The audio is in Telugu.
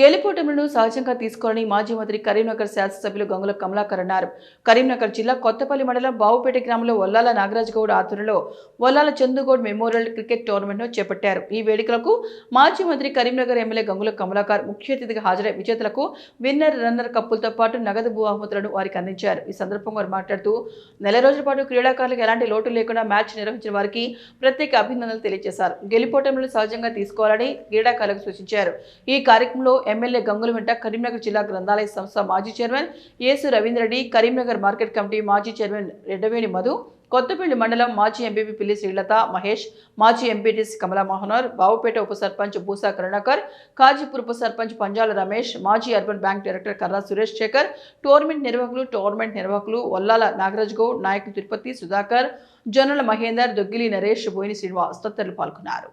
గెలుపోటములను సహజంగా తీసుకోవాలని మాజీ మంత్రి కరీంనగర్ శాసనసభ్యులు గంగుల కమలాకర్ అన్నారు. కరీంనగర్ జిల్లా కొత్తపల్లి మండలం బావుపేట గ్రామంలో వల్లాల నాగరాజ్ గౌడ్ ఆధ్వర్యంలో వల్లాల చందుగౌడ్ మెమోరియల్ క్రికెట్ టోర్నమెంట్ను చేపట్టారు. ఈ వేడుకలకు మాజీ మంత్రి కరీంనగర్ ఎమ్మెల్యే గంగుల కమలాకర్ ముఖ్య అతిథిగా హాజరై విజేతలకు విన్నర్ రన్నర్ కప్పులతో పాటు నగదు బహుమతులను వారికి అందించారు. ఈ సందర్భంగా వారు మాట్లాడుతూ నెల రోజుల పాటు క్రీడాకారులకు ఎలాంటి లోటు లేకుండా మ్యాచ్ నిర్వహించిన వారికి ప్రత్యేక అభినందనలు తెలియజేశారు. గెలుపోటములను సహజంగా తీసుకోవాలని క్రీడాకారులకు సూచించారు. ఈ కార్యక్రమంలో ఎమ్మెల్యే గంగుల వెంట కరీంనగర్ జిల్లా గ్రంథాలయ సంస్థ మాజీ chairman Yesu Ravindra Reddy Karimnagar market committee మాజీ చైర్మన్ రెడ్డవేణి మధు కొత్తపల్లి మండలం మాజీ ఎంపీపీ పిల్లి శ్రీలత మహేష్ మాజీ ఎంపీటీసీ కమలా మోహనర్ బావుపేట ఉప సర్పంచ్ బూసా కరుణాకర్ కాజీపూర్ ఉప సర్పంచ్ పంజాల రమేష్ మాజీ urban bank director Karra Suresh Shekhar tournament నిర్వాహకులు టోర్నమెంట్ నిర్వాహకులు వల్లాల నాగరాజ్ గౌడ్ నాయకు తిరుపతి సుధాకర్ జొన్నల మహేందర్ దొగ్గిలి నరేష్ బోయిని శ్రీనివాస్ తదితరులు పాల్గొన్నారు.